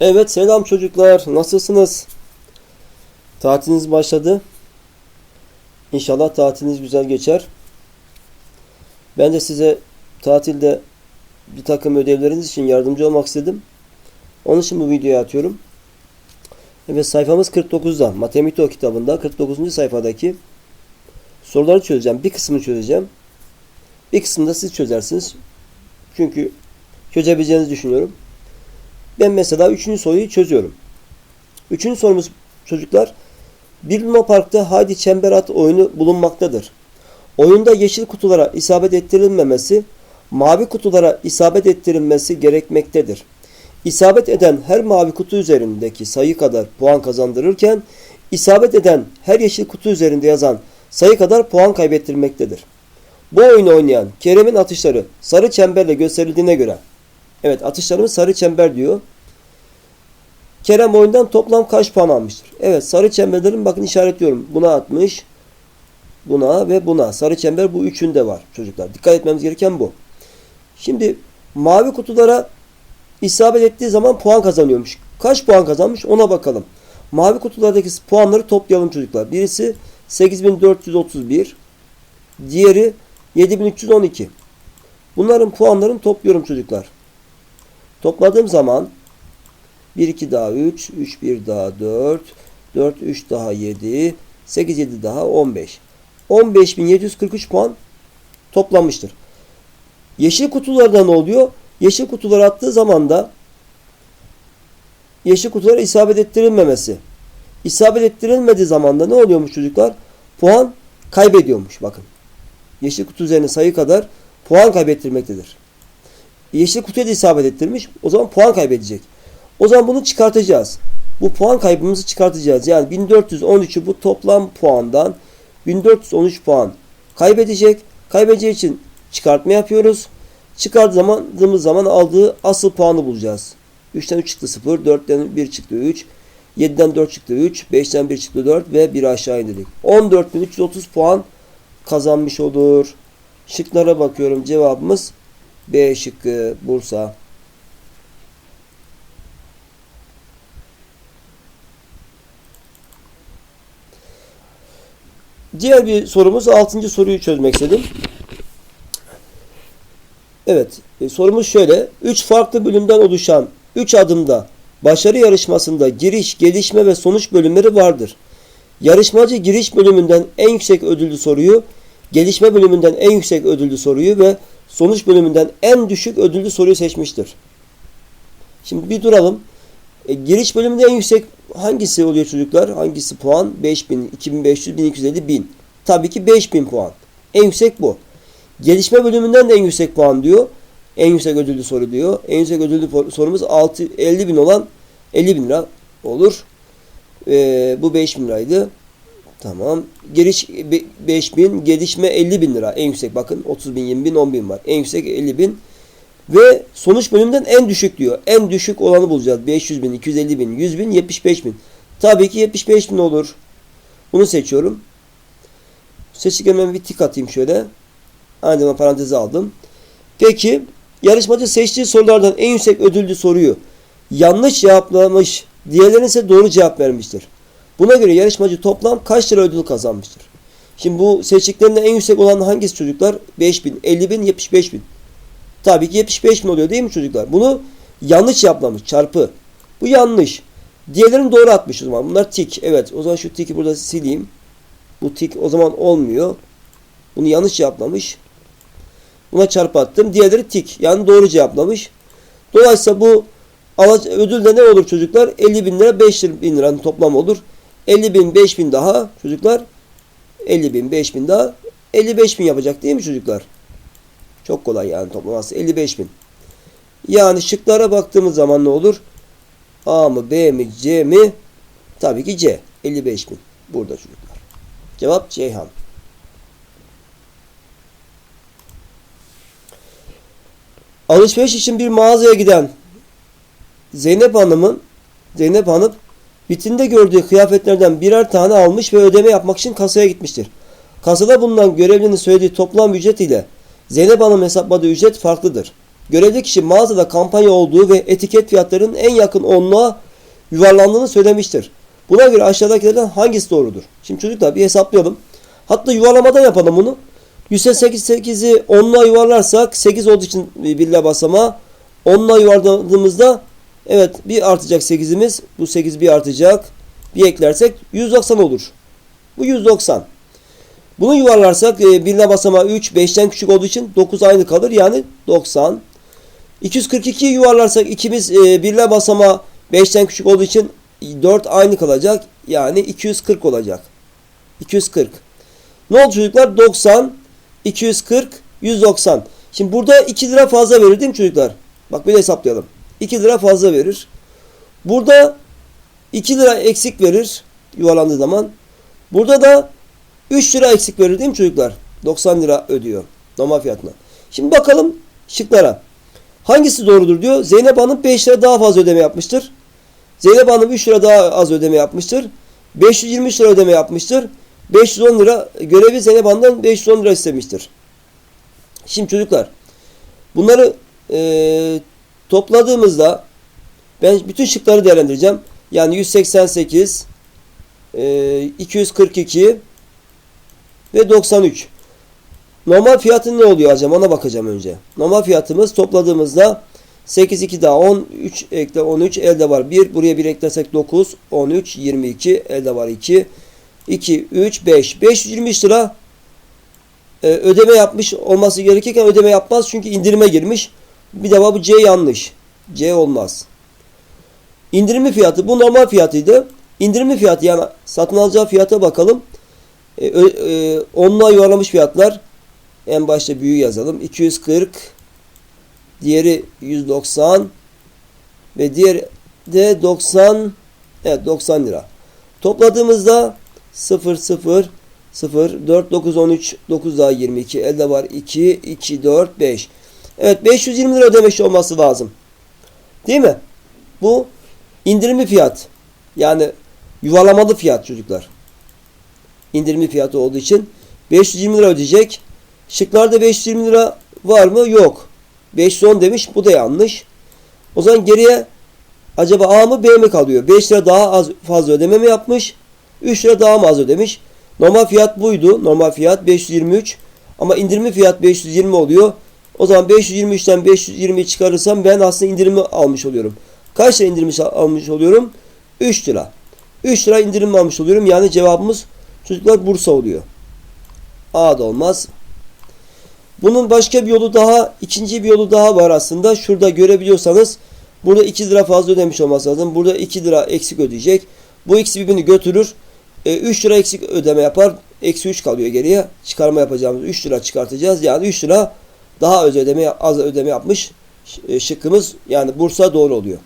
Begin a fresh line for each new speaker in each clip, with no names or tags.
Evet selam çocuklar. Nasılsınız? Tatiliniz başladı. İnşallah tatiliniz güzel geçer. Ben de size tatilde bir takım ödevleriniz için yardımcı olmak istedim. Onun için bu videoyu atıyorum. Evet sayfamız 49'da. Matemito kitabında 49. sayfadaki soruları çözeceğim. Bir kısmını çözeceğim. Bir kısmını da siz çözersiniz. Çünkü çözebileceğinizi düşünüyorum. Ben mesela üçüncü soruyu çözüyorum. Üçüncü sorumuz çocuklar. Bir Luna Park'ta Haydi Çember At oyunu bulunmaktadır. Oyunda yeşil kutulara isabet ettirilmemesi, mavi kutulara isabet ettirilmesi gerekmektedir. İsabet eden her mavi kutu üzerindeki sayı kadar puan kazandırırken, isabet eden her yeşil kutu üzerinde yazan sayı kadar puan kaybettirmektedir. Bu oyunu oynayan Kerem'in atışları sarı çemberle gösterildiğine göre Evet atışlarımız sarı çember diyor. Kerem oyundan toplam kaç puan almıştır? Evet sarı çemberlerin bakın işaretliyorum. Buna atmış. Buna ve buna. Sarı çember bu üçünde var çocuklar. Dikkat etmemiz gereken bu. Şimdi mavi kutulara isabet ettiği zaman puan kazanıyormuş. Kaç puan kazanmış ona bakalım. Mavi kutulardaki puanları toplayalım çocuklar. Birisi 8431. Diğeri 7312. Bunların puanlarını topluyorum çocuklar. Topladığım zaman 1 2 daha 3, 3 1 daha 4, 4 3 daha 7, 8 7 daha 15. 15743 puan toplanmıştır. Yeşil kutularda ne oluyor? Yeşil kutuları attığı zaman da yeşil kutulara isabet ettirilmemesi. İsabet ettirilmediği zaman da ne oluyormuş çocuklar? Puan kaybediyormuş bakın. Yeşil kutu üzerine sayı kadar puan kaybettirmektedir yeşil kutuya da isabet ettirmiş. O zaman puan kaybedecek. O zaman bunu çıkartacağız. Bu puan kaybımızı çıkartacağız. Yani 1413'ü bu toplam puandan 1413 puan kaybedecek. Kaybedeceği için çıkartma yapıyoruz. Çıkardığımız zaman aldığı asıl puanı bulacağız. 3'ten 3 çıktı 0, 4'ten 1 çıktı 3, 7'den 4 çıktı 3, 5'ten 1 çıktı 4 ve 1 aşağı indirdik. 14.330 puan kazanmış olur. Şıklara bakıyorum. Cevabımız B şıkkı Bursa. Diğer bir sorumuz 6. soruyu çözmek istedim. Evet, e, sorumuz şöyle. 3 farklı bölümden oluşan 3 adımda başarı yarışmasında giriş, gelişme ve sonuç bölümleri vardır. Yarışmacı giriş bölümünden en yüksek ödüllü soruyu, gelişme bölümünden en yüksek ödüllü soruyu ve sonuç bölümünden en düşük ödüllü soruyu seçmiştir. Şimdi bir duralım. E, giriş bölümünde en yüksek hangisi oluyor çocuklar? Hangisi puan? 5000, 2500, 1250, 1000. Tabii ki 5000 puan. En yüksek bu. Gelişme bölümünden de en yüksek puan diyor. En yüksek ödüllü soru diyor. En yüksek ödüllü sorumuz 6, 50 bin olan 50 bin lira olur. Ee, bu 5 bin liraydı. Tamam. Giriş 5000, gelişme 50 bin lira. En yüksek bakın 30 bin, 20 bin, 10 bin var. En yüksek 50 bin. Ve sonuç bölümünden en düşük diyor. En düşük olanı bulacağız. 500 bin, 250 bin, 100 bin, 75 bin. Tabii ki 75 bin olur. Bunu seçiyorum. Seçtiklerime bir tik atayım şöyle. Aynı zamanda paranteze aldım. Peki yarışmacı seçtiği sorulardan en yüksek ödüllü soruyu yanlış cevaplamış. Diğerlerine ise doğru cevap vermiştir. Buna göre yarışmacı toplam kaç lira ödül kazanmıştır? Şimdi bu seçtiklerinde en yüksek olan hangisi çocuklar? 5 bin, 50 bin, 75 bin. Tabii ki 75 bin oluyor değil mi çocuklar? Bunu yanlış yaplamış çarpı. Bu yanlış. Diğerlerini doğru atmış o zaman. Bunlar tik. Evet o zaman şu tiki burada sileyim. Bu tik o zaman olmuyor. Bunu yanlış cevaplamış. Buna çarpı attım. Diğerleri tik. Yani doğru cevaplamış. Dolayısıyla bu ödül de ne olur çocuklar? 50 bin lira 5 bin liranın toplam olur. 50 bin 5 bin daha çocuklar 50 bin 5 bin daha 55 bin yapacak değil mi çocuklar? Çok kolay yani toplaması 55 bin. Yani şıklara baktığımız zaman ne olur? A mı B mi C mi? Tabii ki C. 55 bin. Burada çocuklar. Cevap Ceyhan. Alışveriş için bir mağazaya giden Zeynep Hanım'ın Zeynep Hanım Vitrinde gördüğü kıyafetlerden birer tane almış ve ödeme yapmak için kasaya gitmiştir. Kasada bulunan görevlinin söylediği toplam ücret ile Zeynep Hanım hesapladığı ücret farklıdır. görevli kişi mağazada kampanya olduğu ve etiket fiyatlarının en yakın onluğa yuvarlandığını söylemiştir. Buna göre aşağıdakilerden hangisi doğrudur? Şimdi çocuklar bir hesaplayalım. Hatta yuvarlamadan yapalım bunu. 188'i 10'la yuvarlarsak 8 olduğu için birle basama 10'la yuvarladığımızda evet bir artacak 8'imiz. Bu 8 bir artacak. Bir eklersek 190 olur. Bu 190. Bunu yuvarlarsak e, birle basama 3 5'ten küçük olduğu için 9 aynı kalır. Yani 90. 242'yi yuvarlarsak ikimiz e, birle basama 5'ten küçük olduğu için 4 aynı kalacak. Yani 240 olacak. 240. Ne oldu çocuklar? 90, 240, 190. Şimdi burada 2 lira fazla verir mi çocuklar? Bak bir hesaplayalım. 2 lira fazla verir. Burada 2 lira eksik verir yuvarlandığı zaman. Burada da 3 lira eksik verir değil mi çocuklar? 90 lira ödüyor normal fiyatına. Şimdi bakalım şıklara. Hangisi doğrudur diyor. Zeynep Hanım 5 lira daha fazla ödeme yapmıştır. Zeynep Hanım 3 lira daha az ödeme yapmıştır. 523 lira ödeme yapmıştır. 510 lira görevi Zeynep Hanım'dan 510 lira istemiştir. Şimdi çocuklar bunları e, topladığımızda ben bütün şıkları değerlendireceğim. Yani 188 e, 242 ve 93. Normal fiyatın ne oluyor acaba ona bakacağım önce. Normal fiyatımız topladığımızda 8 2 daha 10 3 ekle 13 elde var 1 buraya 1 eklersek 9 13 22 elde var 2 2 3 5 523 lira e, ödeme yapmış olması gerekirken ödeme yapmaz çünkü indirime girmiş. Bir defa bu C yanlış. C olmaz. İndirimli fiyatı bu normal fiyatıydı. İndirimli fiyatı yani satın alacağı fiyata bakalım. E, e, onluğa yuvarlamış fiyatlar en başta büyüğü yazalım. 240 diğeri 190 ve diğer de 90 evet 90 lira. Topladığımızda 0 0 0 4 9 13 9 daha 22 elde var 2 2 4 5. Evet 520 lira ödemiş olması lazım. Değil mi? Bu indirimli fiyat. Yani yuvarlamalı fiyat çocuklar. İndirimli fiyatı olduğu için 520 lira ödeyecek. Şıklarda 520 lira var mı? Yok. 510 demiş. Bu da yanlış. O zaman geriye acaba A mı B mi kalıyor? 5 lira daha az fazla ödeme mi yapmış? 3 lira daha mı az ödemiş? Normal fiyat buydu. Normal fiyat 523. Ama indirimi fiyat 520 oluyor. O zaman 523'ten 520 çıkarırsam ben aslında indirimi almış oluyorum. Kaç lira indirimi almış oluyorum? 3 lira. 3 lira indirim almış oluyorum. Yani cevabımız çocuklar Bursa oluyor. A da olmaz. Bunun başka bir yolu daha, ikinci bir yolu daha var aslında. Şurada görebiliyorsanız burada 2 lira fazla ödemiş olması lazım. Burada 2 lira eksik ödeyecek. Bu ikisi birbirini götürür. E, 3 lira eksik ödeme yapar. Eksi 3 kalıyor geriye. Çıkarma yapacağımız 3 lira çıkartacağız. Yani 3 lira daha az ödeme, az ödeme yapmış e, şıkkımız. Yani Bursa doğru oluyor.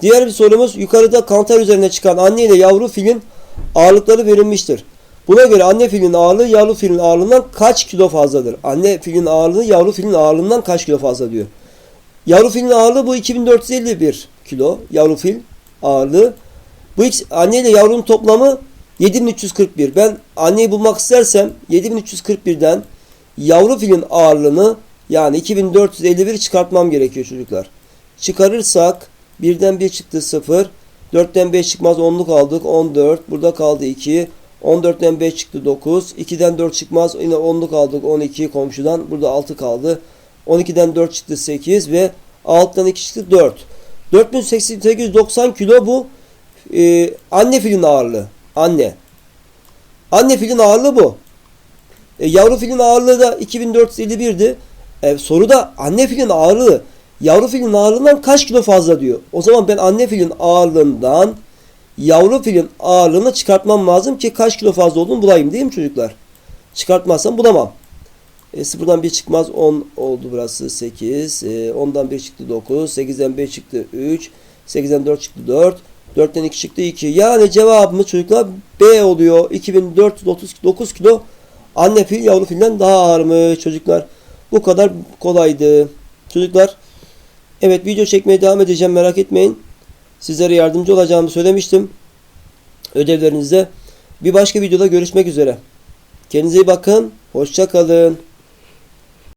Diğer bir sorumuz yukarıda kantar üzerine çıkan anne ile yavru filin ağırlıkları verilmiştir. Buna göre anne filin ağırlığı yavru filin ağırlığından kaç kilo fazladır? Anne filin ağırlığı yavru filin ağırlığından kaç kilo fazla diyor. Yavru filin ağırlığı bu 2451 kilo. Yavru fil ağırlığı. Bu anne ile yavrunun toplamı 7341. Ben anneyi bulmak istersem 7341'den yavru filin ağırlığını yani 2451 çıkartmam gerekiyor çocuklar. Çıkarırsak birden bir çıktı 0. 4'ten 5 çıkmaz 10'luk aldık. 14. Burada kaldı 2. 14'ten 5 çıktı 9. 2'den 4 çıkmaz. Yine 10'luk aldık 12 komşudan. Burada 6 kaldı. 12'den 4 çıktı 8 ve 6'dan 2 çıktı 4. 4890 kilo bu e, anne filin ağırlığı. Anne. Anne filin ağırlığı bu. E, yavru filin ağırlığı da 2451'di. E, soru da anne filin ağırlığı yavru filin ağırlığından kaç kilo fazla diyor. O zaman ben anne filin ağırlığından yavru filin ağırlığını çıkartmam lazım ki kaç kilo fazla olduğunu bulayım değil mi çocuklar? Çıkartmazsam bulamam. E, sıfırdan 1 çıkmaz 10 oldu burası 8. E, 10'dan 1 çıktı 9. 8'den 5 çıktı 3. 8'den 4 çıktı 4. 4'ten 2 çıktı 2. Yani cevabımız çocuklar B oluyor. 2439 kilo anne fil yavru filden daha ağırmış çocuklar. Bu kadar kolaydı. Çocuklar evet video çekmeye devam edeceğim merak etmeyin. Sizlere yardımcı olacağımı söylemiştim. Ödevlerinizde. Bir başka videoda görüşmek üzere. Kendinize iyi bakın. Hoşça kalın.